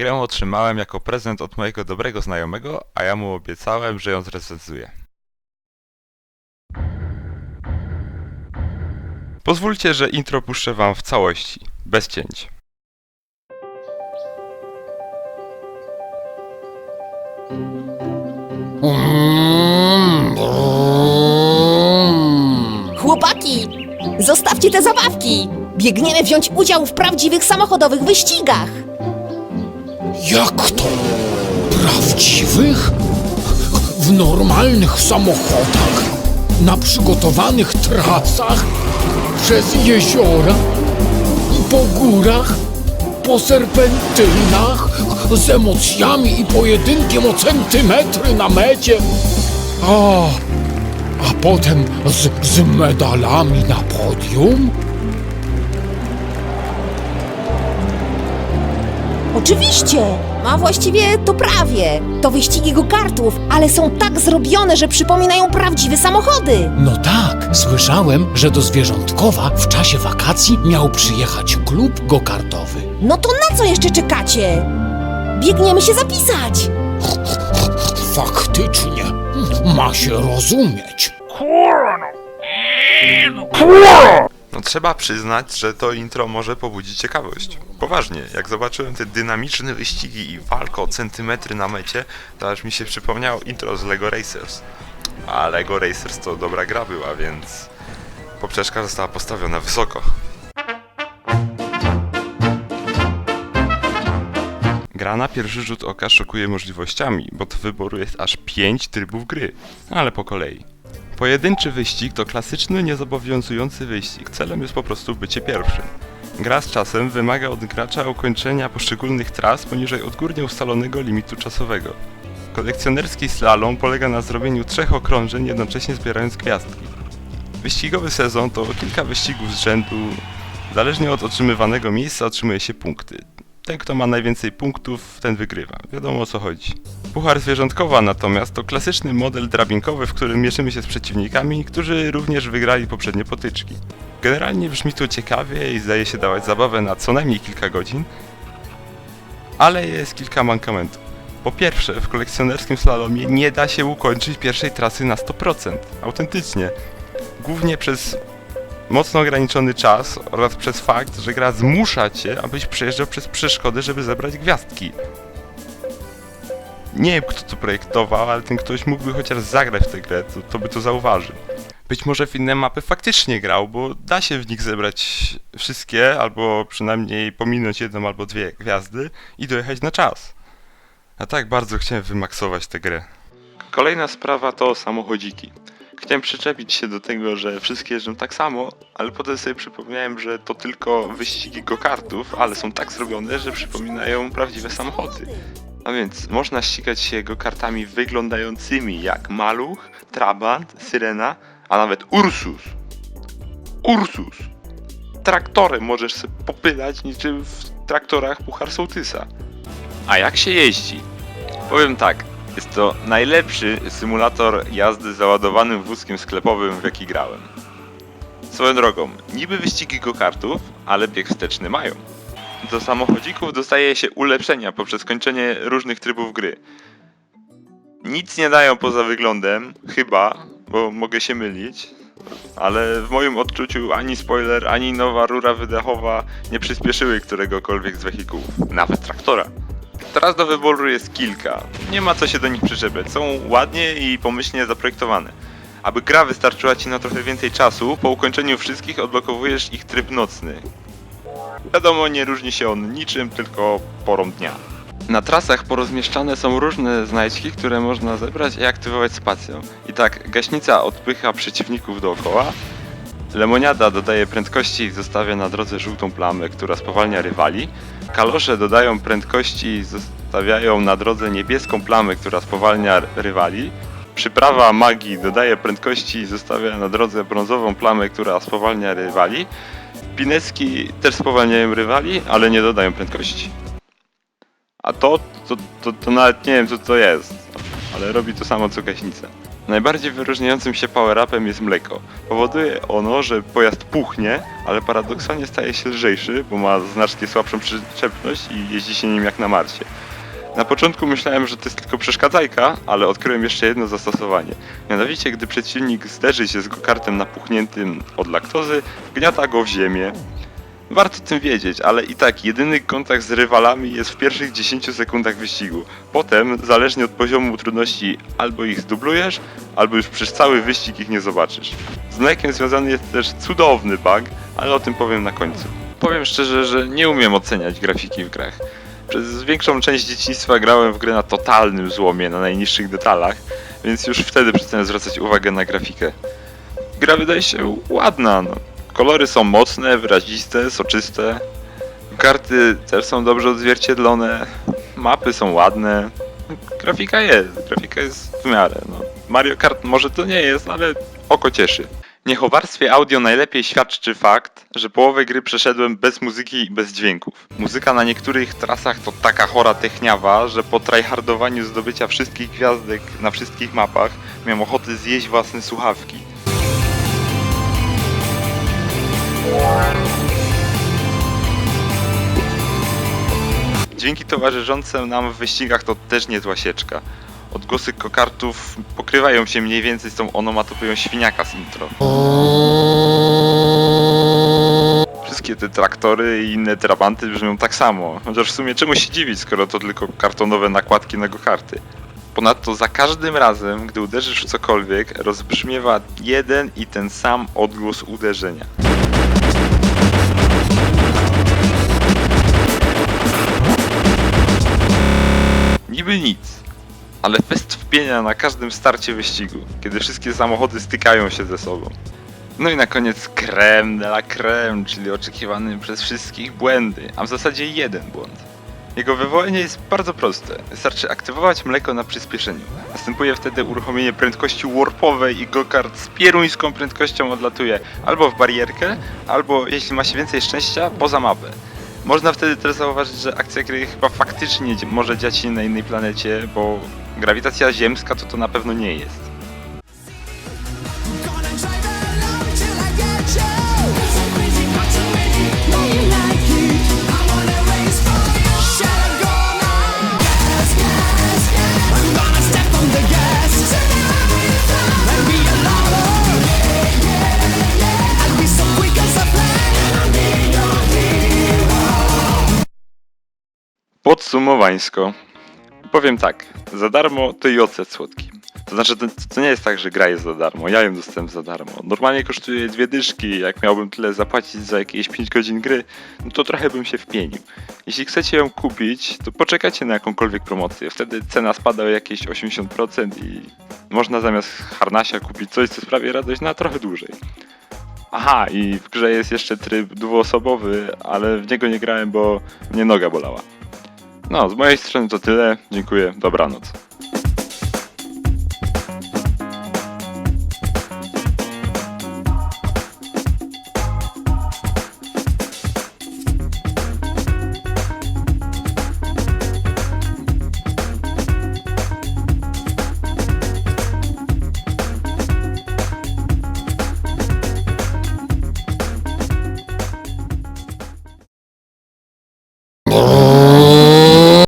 Grę otrzymałem jako prezent od mojego dobrego znajomego, a ja mu obiecałem, że ją zrecenzuję. Pozwólcie, że intro puszczę wam w całości, bez cięć. Chłopaki, zostawcie te zabawki! Biegniemy wziąć udział w prawdziwych samochodowych wyścigach! Jak to? Prawdziwych? W normalnych samochodach? Na przygotowanych trasach? Przez jeziora? Po górach? Po serpentynach? Z emocjami i pojedynkiem o centymetry na mecie? A, a potem z, z medalami na podium? Oczywiście! A właściwie to prawie. To wyścigi go-kartów, ale są tak zrobione, że przypominają prawdziwe samochody. No tak, słyszałem, że do Zwierzątkowa w czasie wakacji miał przyjechać klub go-kartowy. No to na co jeszcze czekacie? Biegniemy się zapisać! Faktycznie, ma się rozumieć. No trzeba przyznać, że to intro może pobudzić ciekawość. Poważnie, jak zobaczyłem te dynamiczne wyścigi i walkę o centymetry na mecie, to aż mi się przypomniało intro z LEGO Racers. A LEGO Racers to dobra gra była, więc poprzeczka została postawiona wysoko. Gra na pierwszy rzut oka szokuje możliwościami, bo do wyboru jest aż 5 trybów gry, ale po kolei. Pojedynczy wyścig to klasyczny, niezobowiązujący wyścig. Celem jest po prostu bycie pierwszym. Gra z czasem wymaga od gracza ukończenia poszczególnych tras poniżej odgórnie ustalonego limitu czasowego. Kolekcjonerski slalom polega na zrobieniu trzech okrążeń, jednocześnie zbierając gwiazdki. Wyścigowy sezon to kilka wyścigów z rzędu. Zależnie od otrzymywanego miejsca otrzymuje się punkty. Ten, kto ma najwięcej punktów, ten wygrywa. Wiadomo o co chodzi. Puchar zwierzątkowa natomiast to klasyczny model drabinkowy, w którym mierzymy się z przeciwnikami, którzy również wygrali poprzednie potyczki. Generalnie brzmi to ciekawie i zdaje się dawać zabawę na co najmniej kilka godzin, ale jest kilka mankamentów. Po pierwsze, w kolekcjonerskim slalomie nie da się ukończyć pierwszej trasy na 100%. Autentycznie. Głównie przez mocno ograniczony czas oraz przez fakt, że gra zmusza cię, abyś przejeżdżał przez przeszkody, żeby zebrać gwiazdki. Nie wiem, kto to projektował, ale ten ktoś mógłby chociaż zagrać w tę grę, to, to by to zauważył. Być może w inne mapy faktycznie grał, bo da się w nich zebrać wszystkie, albo przynajmniej pominąć jedną albo dwie gwiazdy i dojechać na czas. A tak bardzo chciałem wymaksować tę grę. Kolejna sprawa to samochodziki. Chciałem przyczepić się do tego, że wszystkie jeżdżą tak samo, ale potem sobie przypomniałem, że to tylko wyścigi go-kartów, ale są tak zrobione, że przypominają prawdziwe samochody. A więc można ścigać się go-kartami wyglądającymi jak Maluch, Trabant, Syrena, a nawet Ursus. Ursus! Traktorem możesz sobie popylać niczym w traktorach Puchar Sołtysa. A jak się jeździ? Powiem tak, jest to najlepszy symulator jazdy załadowanym wózkiem sklepowym, w jaki grałem. Swoją drogą, niby wyścigi go-kartów, ale bieg wsteczny mają. Do samochodzików dostaje się ulepszenia poprzez kończenie różnych trybów gry. Nic nie dają poza wyglądem, chyba, bo mogę się mylić, ale w moim odczuciu ani spoiler, ani nowa rura wydechowa nie przyspieszyły któregokolwiek z wehikułów, nawet traktora. Teraz do wyboru jest kilka. Nie ma co się do nich przyczepiać. Są ładnie i pomyślnie zaprojektowane. Aby gra wystarczyła ci na trochę więcej czasu, po ukończeniu wszystkich odblokowujesz ich tryb nocny. Wiadomo, nie różni się on niczym, tylko porą dnia. Na trasach porozmieszczane są różne znajdźki, które można zebrać i aktywować spacją. I tak, gaśnica odpycha przeciwników dookoła, Lemoniada dodaje prędkości i zostawia na drodze żółtą plamę, która spowalnia rywali. Kalosze dodają prędkości i zostawiają na drodze niebieską plamę, która spowalnia rywali. Przyprawa magii dodaje prędkości i zostawia na drodze brązową plamę, która spowalnia rywali. Pineski też spowalniają rywali, ale nie dodają prędkości. A to, to, to, to nawet nie wiem co to jest, ale robi to samo co gaśnica. Najbardziej wyróżniającym się power-upem jest mleko. Powoduje ono, że pojazd puchnie, ale paradoksalnie staje się lżejszy, bo ma znacznie słabszą przyczepność i jeździ się nim jak na Marsie. Na początku myślałem, że to jest tylko przeszkadzajka, ale odkryłem jeszcze jedno zastosowanie. Mianowicie, gdy przeciwnik zderzy się z go-kartem napuchniętym od laktozy, gniata go w ziemię. Warto tym wiedzieć, ale i tak jedyny kontakt z rywalami jest w pierwszych 10 sekundach wyścigu. Potem, zależnie od poziomu trudności, albo ich zdublujesz, albo już przez cały wyścig ich nie zobaczysz. Z mlekiem związany jest też cudowny bug, ale o tym powiem na końcu. Powiem szczerze, że nie umiem oceniać grafiki w grach. Przez większą część dzieciństwa grałem w gry na totalnym złomie, na najniższych detalach, więc już wtedy przestałem zwracać uwagę na grafikę. Gra wydaje się ładna, no. Kolory są mocne, wyraziste, soczyste. Karty też są dobrze odzwierciedlone. Mapy są ładne. Grafika jest, grafika jest w miarę. No. Mario Kart może to nie jest, ale oko cieszy. Niech o warstwie audio najlepiej świadczy fakt, że połowę gry przeszedłem bez muzyki i bez dźwięków. Muzyka na niektórych trasach to taka chora techniawa, że po tryhardowaniu zdobycia wszystkich gwiazdek na wszystkich mapach miałem ochotę zjeść własne słuchawki. Dźwięki towarzyszące nam w wyścigach to też niezła sieczka. Odgłosy kokartów pokrywają się mniej więcej z tą onomatopeją świniaka z intro. Wszystkie te traktory i inne trabanty brzmią tak samo. Chociaż w sumie czemu się dziwić, skoro to tylko kartonowe nakładki na go-karty. Ponadto za każdym razem, gdy uderzysz w cokolwiek, rozbrzmiewa jeden i ten sam odgłos uderzenia. Niby nic, ale fest wpienia na każdym starcie wyścigu, kiedy wszystkie samochody stykają się ze sobą. No i na koniec creme de la creme, czyli oczekiwany przez wszystkich błędy, a w zasadzie jeden błąd. Jego wywołanie jest bardzo proste. Wystarczy aktywować mleko na przyspieszeniu. Następuje wtedy uruchomienie prędkości warpowej i go-kart z pieruńską prędkością odlatuje albo w barierkę, albo jeśli ma się więcej szczęścia, poza mapę. Można wtedy też zauważyć, że akcja gry chyba faktycznie może dziać się na innej planecie, bo grawitacja ziemska to to na pewno nie jest. Podsumowańsko. Powiem tak, za darmo to i ocet słodki. To znaczy, to, to nie jest tak, że gra jest za darmo, ja ją dostałem za darmo. Normalnie kosztuje dwie dyszki, jak miałbym tyle zapłacić za jakieś 5 godzin gry, no to trochę bym się wpienił. Jeśli chcecie ją kupić, to poczekajcie na jakąkolwiek promocję, wtedy cena spada o jakieś 80% i można zamiast harnasia kupić coś, co sprawi radość na trochę dłużej. Aha, i w grze jest jeszcze tryb dwuosobowy, ale w niego nie grałem, bo mnie noga bolała. No, z mojej strony to tyle. Dziękuję. Dobranoc.